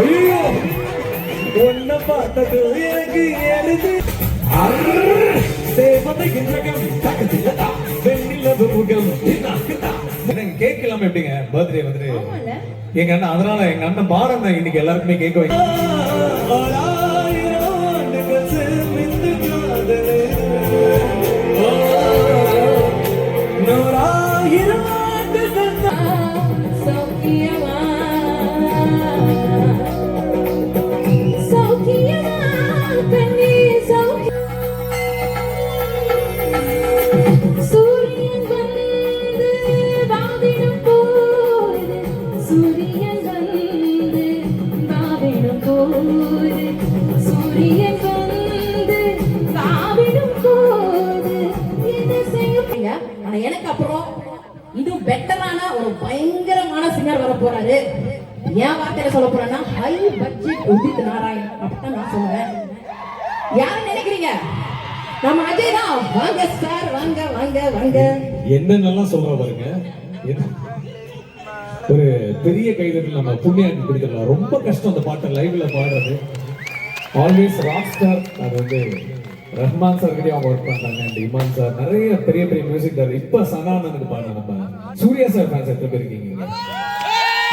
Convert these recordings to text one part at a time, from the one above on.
ஐயோ! உன்னை பார்த்தது எனக்கு எழுது. தேவதையின் ரகம் தகுதியதா வெண்ணிலவு முகம் கேக் இல்லாம எப்படிங்க? பர்த்டே வந்துட்டு எங்க அண்ணன் அதனால எங்க அண்ணன் பாரம் தான் இன்னைக்கு எல்லாருக்குமே கேட்க வைக்க. சௌக்கியமா சௌக்கியமா செய்யும் ஆனா எனக்கு அப்புறம் இன்னும் பெட்டரான ஒரு பயங்கரமான சிங்கர் வர போறாரு. என் வார்த்தையில சொல்ல போறேன்னா ஹை பட்ஜெட் உதித் நாராயண். அப்படித்தான் நான் சொல்லுவேன். யாரு நினைக்கிறீங்க? நம்ம அஜய் தான் வாங்க சார் வாங்க வாங்க வாங்க. என்னென்னலாம் சொல்ற பாருங்க. என்ன- ஒரு பெரிய கைதட்டல் நம்ம புண்ணியாண்டி கொடுத்துடலாம் ரொம்ப கஷ்டம் அந்த பாட்டை லைவ்ல பாடுறது. ஆல்வேஸ் ராக் ஸ்டார் அது வந்து ரஹ்மான் சார் கிட்டயும் அவங்க ஒர்க் பண்றாங்க. அண்ட் இமான் சார் நிறைய பெரிய பெரிய மியூசிக் டேரக்டர் இப்ப சனானனுக்கு பாடுற நம்ம. சூர்யா சார் ஃபேன்ஸ் எத்தனை பேர் இருக்கீங்க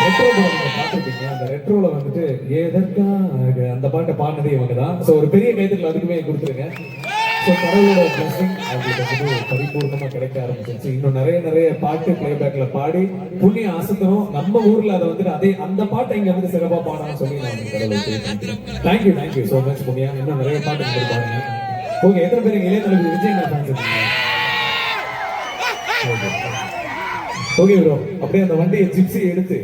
ரெட்ரோ படம் நீங்க பார்த்திருப்பீங்க. அந்த ரெட்ரோல வந்துட்டு எதற்காக? அந்த பாட்டை பாடினதே இவங்க தான் ஸோ ஒரு பெரிய கைதட்டல் அதுக்குமே கொடுத்துருங்க. ஸோ கடவுளோட பிளஸிங் அவங்களுக்கு வந்து பரிபூர்ணமா கிடைக்க ஆரம்பிச்சிருச்சு. இன்னும் நிறைய நிறைய பாட்டு பிளேபேக்ல பாடி புண்ணிய ஆசத்தனும் நம்ம ஊர்ல அதை வந்துட்டு அதே அந்த பாட்டை இங்க வந்து சிறப்பா பாடணும்னு சொல்லி நான் உங்களுக்கு கடவுள் தேங்க்யூ தேங்க்யூ ஸோ மச் புண்ணியா. இன்னும் நிறைய பாட்டு இருப்பாங்க ஓகே எத்தனை பேர் இளைய தலைவர் விஜய் ஃபேன்ஸ் ஓகே ப்ரோ அப்படியே அந்த வண்டியை ஜிப்ஸி எடுத்து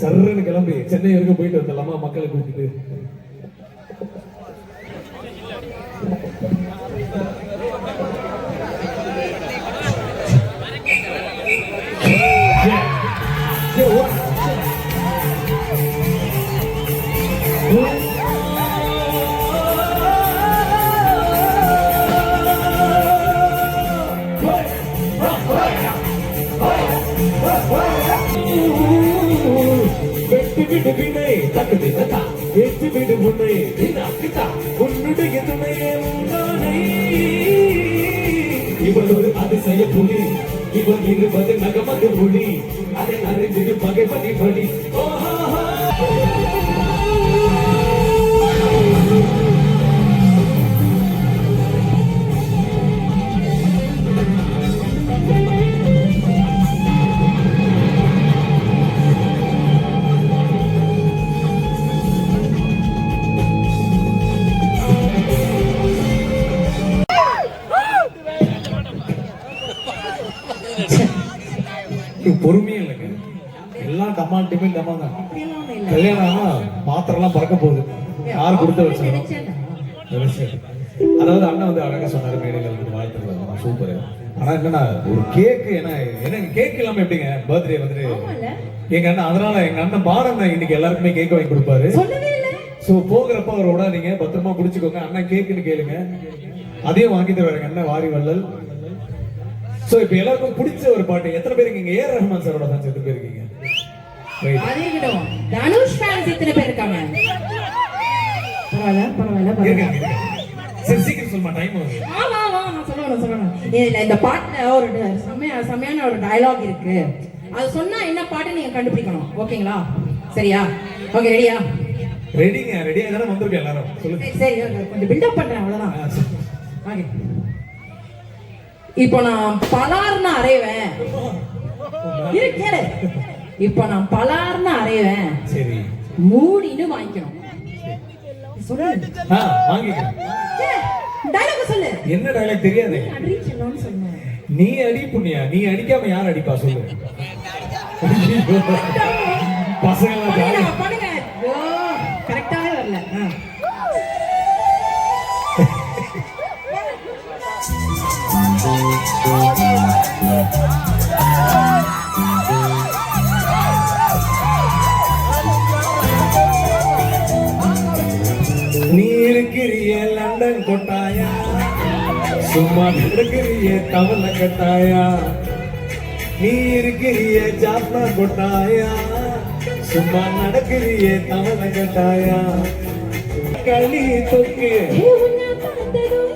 சர்றன்னு கிளம்பி சென்னை வரைக்கும் போயிட்டு வந்துடலாமா? மக்களை கூப்பிட்டு அறிந்திடு பகைபதி படி எல்லாம் டமால் டிமில் டமா தான். அப்படியெல்லாம் ஒண்ணும் இல்ல. கல்யாணம் பாத்திரம் எல்லாம் பறக்க போகுது. யார் கொடுத்து நினைச்சேன்டா. அதாவது அண்ணன் வந்து அழகா சொன்னாரு மேடையில வந்து வாழ்த்துக்கள் சூப்பர். ஆனா என்னன்னா ஒரு கேக் என்ன எனக்கு கேக் இல்லாம எப்படிங்க? பர்த்டே வந்துட்டு எங்க அண்ணன் அதனால எங்க அண்ணன் பாரம் தான் இன்னைக்கு எல்லாருக்குமே கேக் வாங்கி கொடுப்பாரு. சோ போகிறப்ப அவர் விடாதீங்க. பத்திரமா பிடிச்சுக்கோங்க அண்ணன் கேக்குன்னு கேளுங்க. அதையும் வாங்கி தருவாரு அண்ணன் வாரி வள்ளல். சோ இப்ப எல்லாருக்கும் பிடிச்ச ஒரு பாட்டு. எத்தனை பேருக்கு இங்க? ஏஆர் ரஹ்மான் சாரோட ஃபேன்ஸ் எத்தனை பேர். அது இருக்கட்டும் தனுஷ் ஃபேன்ஸ் எத்தனை பேர் இருக்காங்க. பரவாயில்ல பரவாயில்ல இருங்க, பரவாயில்ல. இருங்க. சரி சீக்கிரம் சொல்லுமா டைம் ஆகுது. ஆமா ஆமா சொல்லணும் சொல்லணும் இந்த பாட்டுல ஒரு செம்மையா செம்மையான ஒரு டயலாக் இருக்கு. அது சொன்னா என்ன பாட்டு நீங்க கண்டுபிடிக்கணும். ஓகேங்களா? சரியா? ஓகே ரெடியா ரெடிங்க ரெடியா தானே வந்திருக்கோம் எல்லாரும். சொல்லுங்க. சரி. கொஞ்சம் பில்டப் பண்றேன் அவ்வளவுதான். ஓகே இப்போ நான் பலார்னு அரைவேன் இரு கேளு. இப்போ நான் பலார்னு அரைவேன் சரி. மூடின்னு வாங்கிக்கணும் சொல்லு. ஆ வாங்கிக்கலாம் டைலாக் சொல்லு. என்ன டைலாக் தெரியாது. சொன்னேன் நீ அடி புண்ணியா? நீ அடிக்காம யார் அடிப்பா? சொல்லு. பசங்க பண்ணுங்க கரெக்டாவே வரல. கொட்டாயா? சும்மா இருக்கிறிய கவலை கட்டாயா? நீ இருக்கிறிய ஜாப்னா கொட்டாயா? சும்மா நடக்கிறியே தவளை கட்டாயா? களி தொக்கு. ஏ உன்னை பார்த்ததும்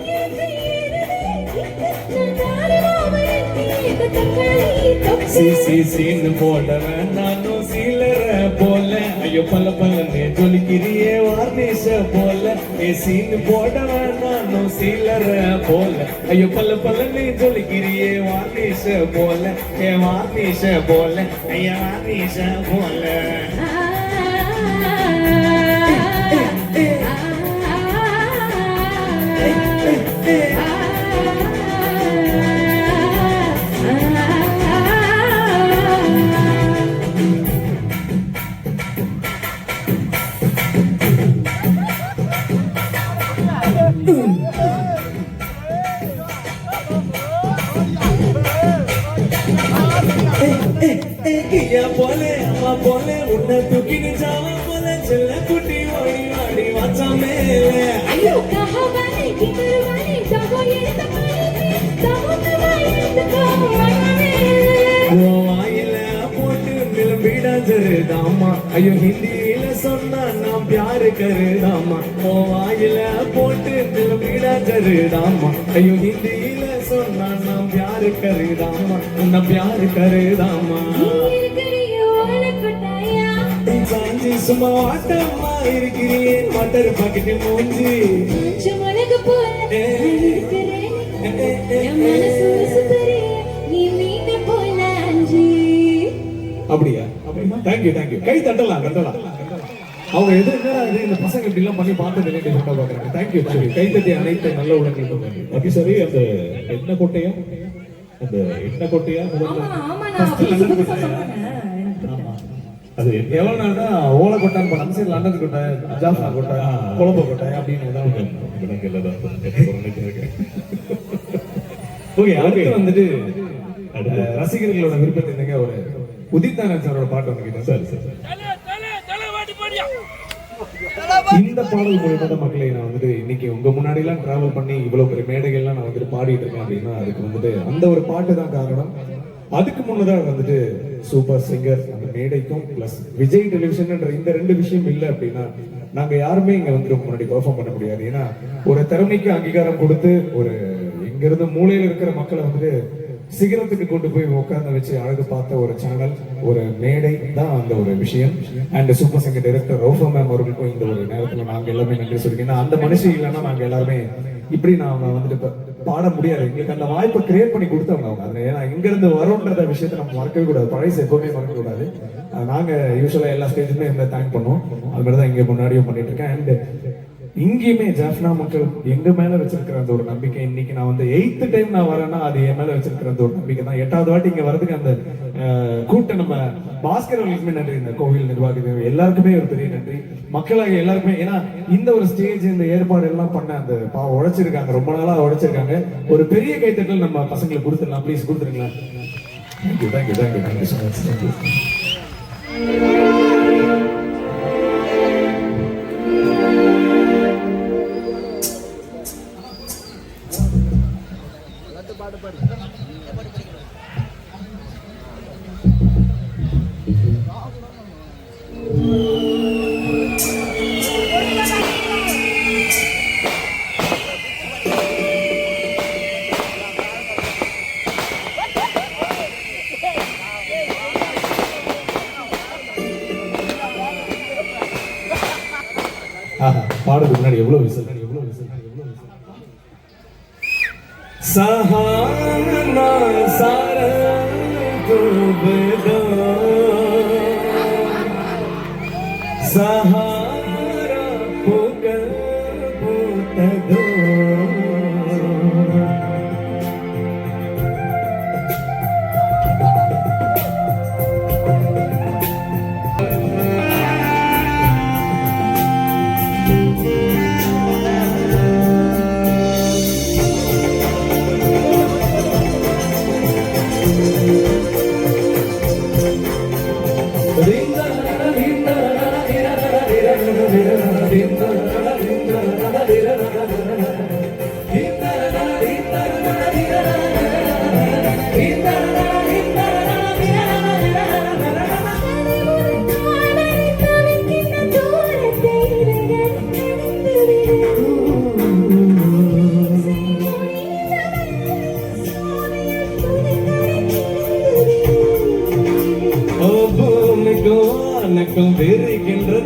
போல ஐயோ பல பலன்னு ஜொலிக்கிறியே வார்னிஷ போல. ஏ சீன்னு போட்டவன் நானும் சீலர போல. ஐயோ பல பலன்னு ஜொலிக்கிறியே வார்னிஷ போல. ஏ வார்னிஷ போல. ஐயா வார்னிஷ போல. உன்னை தூக்கின்னு ஜாவா போல செல்ல குட்டி ஓடி வாடி வாச்சா மேலே. ஐயோ கஹவானே கிதர்வானே தகோ எடுத்த மாதிரி தகோ ஜருதாமா ஐயோ ஹிந்தியில சொன்னா நான் பியாரு கருதாமா உன் வாயில போட்டு நிலம்பிடா ஜருதாமா ஐயோ ஹிந்தியில சொன்னா நான் பியாரு கருதாமா உன்னை பியாரு கருதாமா சும்மா ஆட்டமா இருக்கிறியே மட்டர் பாக்கெட்டு மூஞ்சி கொஞ்சம் உனக்கு போல அப்படியா? தேங்க்யூ தேங்க்யூ கை தட்டலாம் தட்டலாம். அவங்க எது என்னடா இது இந்த பசங்க இப்படி எல்லாம் பண்ணி பார்த்து நினைட்டு சொல்ல பாக்குறாங்க. தேங்க்யூ தேங்க்யூ கை தட்டி அனைத்து நல்ல உடனே அப்படி சரி அந்த எண்ணெய் கொட்டையும் அந்த எண்ணெய் கொட்டையா? ஆமா ஆமா நான் அது எவ்வளவு நாள் தான் ஓலை கொட்டான் நம்ம சைடு லண்டன் கொட்டை ஜாஃப்னா கொட்டை கொழம்பு கொட்டை அப்படின்னு தான். ஓகே அடுத்து வந்துட்டு ரசிகர்களோட விருப்பத்தை என்னங்க ஒரு உதித் நாராயண் சாரோட பாட்டு ஒன்று கேட்டேன் சரி சரி. இந்த பாடல் மூலியமா தான் மக்களை நான் வந்துட்டு இன்னைக்கு உங்க முன்னாடி எல்லாம் டிராவல் பண்ணி இவ்வளவு பெரிய மேடைகள்லாம் நான் வந்துட்டு பாடிட்டு இருக்கேன் அப்படின்னா அதுக்கு வந்துட்டு அந்த ஒரு பாட்டு தான் காரணம். அதுக்கு முன்னதாக வந்துட்டு சூப்பர் சிங்கர் மேடைக்கும் பிளஸ் விஜய் டெலிவிஷன்ன்ற இந்த ரெண்டு விஷயம் இல்லை அப்படின்னா நாங்க யாருமே இங்க வந்துட்டு முன்னாடி பெர்ஃபார்ம் பண்ண முடியாது. ஏன்னா ஒரு திறமைக்கு அங்கீகாரம் கொடுத்து ஒரு இங்க இருந்து மூலையில இருக்கிற மக்களை வந்து சிகரத்துக்கு கொண்டு போய் உட்கார்ந்து வச்சு அழகு பார்த்த ஒரு சேனல் ஒரு மேடை தான் அந்த ஒரு விஷயம். And super singer director Rofa ma'am அவர்களுக்கும் இந்த ஒரு நேரத்துல நாங்க எல்லாமே நன்றி சொல்லிக்கிறேன் அந்த மனுஷன் இல்லைன்னா நாங்க எல்லாருமே இப்படி நான் வந்துட்டு பாட முடியாது. எங்களுக்கு அந்த வாய்ப்பை கிரியேட் பண்ணி கொடுத்தவங்க அவங்க. அதுல ஏன்னா இங்க இருந்து வரோன்றத விஷயத்தை நம்ம மறக்கவே கூடாது. பழைய எப்பவுமே மறக்க கூடாது. நாங்க யூஸ்வலா எல்லா ஸ்டேஜுமே இந்த தேங்க் பண்ணுவோம். அது மாதிரி தான் இங்க முன்னாடியும் பண்ணிட்டு இருக்கேன். அண்ட் இங்கேயுமே ஜாஃப்னா மக்கள் எங்க மேல வச்சிருக்கிற அந்த ஒரு நம்பிக்கை இன்னைக்கு நான் வந்து எயித்து டைம் நான் வரேன்னா அது என் மேல வச்சிருக்கிற அந்த ஒரு நம்பிக்கை தான். எட்டாவது வாட்டி இங்க வரதுக்கு அந்த கூட்ட நம்ம பாஸ்கர் அவர்களுக்குமே நன்றி. இந்த கோவில் நிர்வாகிகள் எல்லாருக்குமே ஒரு பெரிய நன்றி. மக்களாக எல்லாருக்குமே ஏன்னா இந்த ஒரு ஸ்டேஜ் இந்த ஏற்பாடு எல்லாம் பண்ண அந்த பாவம் உழைச்சிருக்காங்க. ரொம்ப நாளா உழைச்சிருக்காங்க. ஒரு பெரிய கைத்தட்டல் நம்ம பசங்களுக்கு கொடுத்துடலாம். Please கொடுத்துருங்களா thank you thank you thank you thank you so much thank you Saha மணக்கும் விரிகின்ற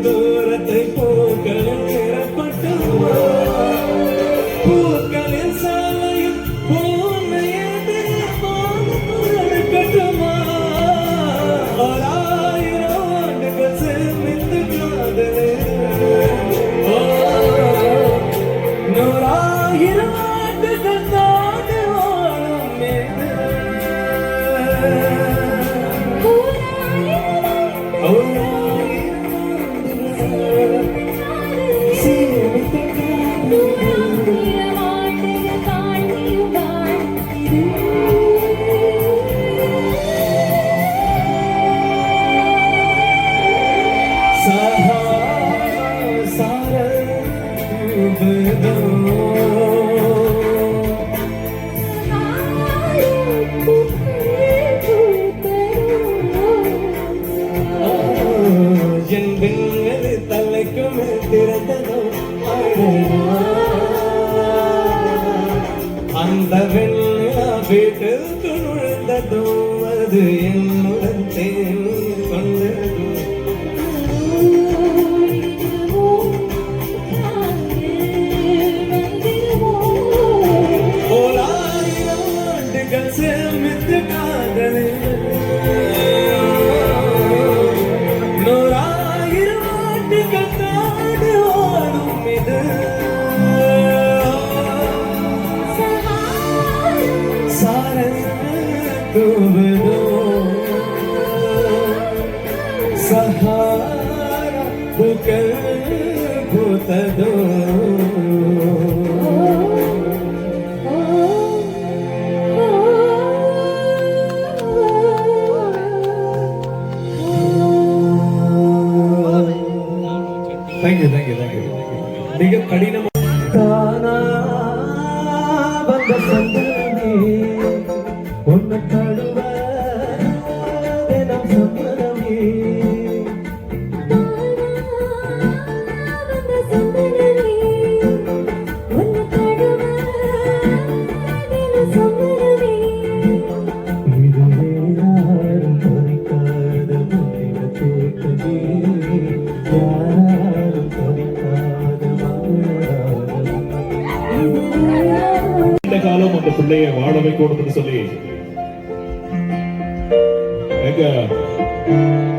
எங்க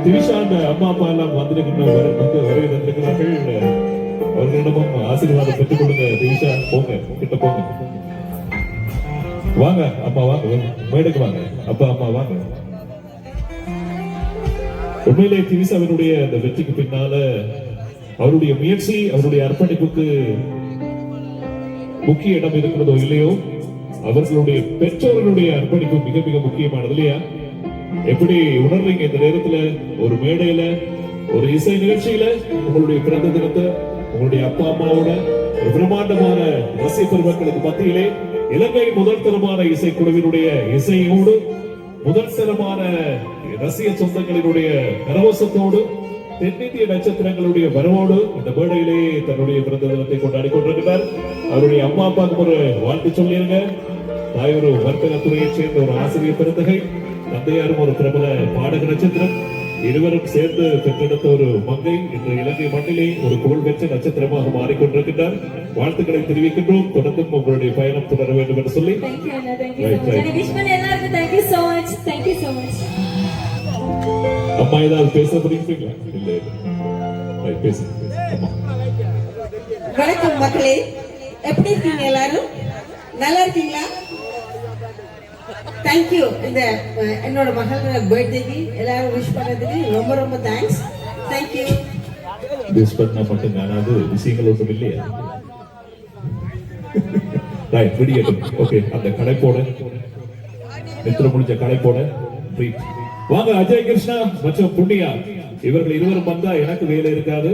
திவிஷாந்த அம்மா அப்பா எல்லாம் வந்திருக்கின்ற வந்து வருகை தந்திருக்கிறார்கள். அவர்களிடமும் ஆசீர்வாதம் பெற்றுக் கொடுங்க திவிஷா போங்க. கிட்ட போங்க. வாங்க அப்பா வாங்க. வாங்க. மேடைக்கு வாங்க. அப்பா அம்மா வாங்க. உண்மையிலே திவிசாவினுடைய அந்த வெற்றிக்கு பின்னால அவருடைய முயற்சி அவருடைய அர்ப்பணிப்புக்கு முக்கிய இடம் இருக்கிறதோ இல்லையோ அவர்களுடைய பெற்றோர்களுடைய அர்ப்பணிப்பு மிக மிக முக்கியமானது இல்லையா? எப்படி உணர்றீங்க இந்த நேரத்துல? ஒரு மேடையில ஒரு இசை நிகழ்ச்சியில உங்களுடைய பிறந்த தினத்தை உங்களுடைய அப்பா அம்மாவோட ஒரு பிரம்மாண்டமான ரசிக பெருமக்களுக்கு மத்தியிலே இலங்கை முதல் தரமான இசைக்குழுவினுடைய இசையோடு முதல் தரமான ரசிக சொந்தங்களினுடைய கரவசத்தோடு தென்னிந்திய நட்சத்திரங்களுடைய வரவோடு இந்த மேடையிலே தன்னுடைய பிறந்த தினத்தை கொண்டாடி கொண்டிருக்கிறார். அவருடைய அம்மா அப்பாவுக்கு ஒரு வாழ்த்து சொல்லியிருங்க தாய் ஒரு வர்த்தக துறையைச் சேர்ந்த ஒரு ஆசிரியர் பிறந்தகை தந்தையாரும் ஒரு பிரபல பாடக நட்சத்திரம் இருவரும் சேர்ந்து பெற்றெடுத்த ஒரு மங்கை இன்று இலங்கை மண்ணிலே ஒரு புகழ்பெற்ற நட்சத்திரமாக மாறிக்கொண்டிருக்கின்றார். வாழ்த்துக்களை தெரிவிக்கின்றோம். தொடர்ந்தும் உங்களுடைய பயணம் தொடர வேண்டும் என்று சொல்லி. அம்மா ஏதாவது பேச புரியுங்களா இல்ல பேசுங்க வணக்கம் மக்களே. எப்படி இருக்கீங்க எல்லாரும்? நல்லா இருக்கீங்களா? தேங்க்யூ இந்த என்னோட மகள் பர்த்டேக்கு எல்லாரும் விஷ் பண்ணதுக்கு ரொம்ப ரொம்ப தேங்க்ஸ் தேங்க்யூ விஷ் பண்ணா மட்டும் காணாது விஷயங்கள் ஒன்றும் இல்லையா. ரைட் விடியட்டும் ஓகே அந்த கடைப்போட நித்திர முடிஞ்ச கடைப்போட வாங்க அஜய் கிருஷ்ணா மற்றும் புண்ணியா. இவர்கள் இருவரும் வந்தா எனக்கு வேலை இருக்காது.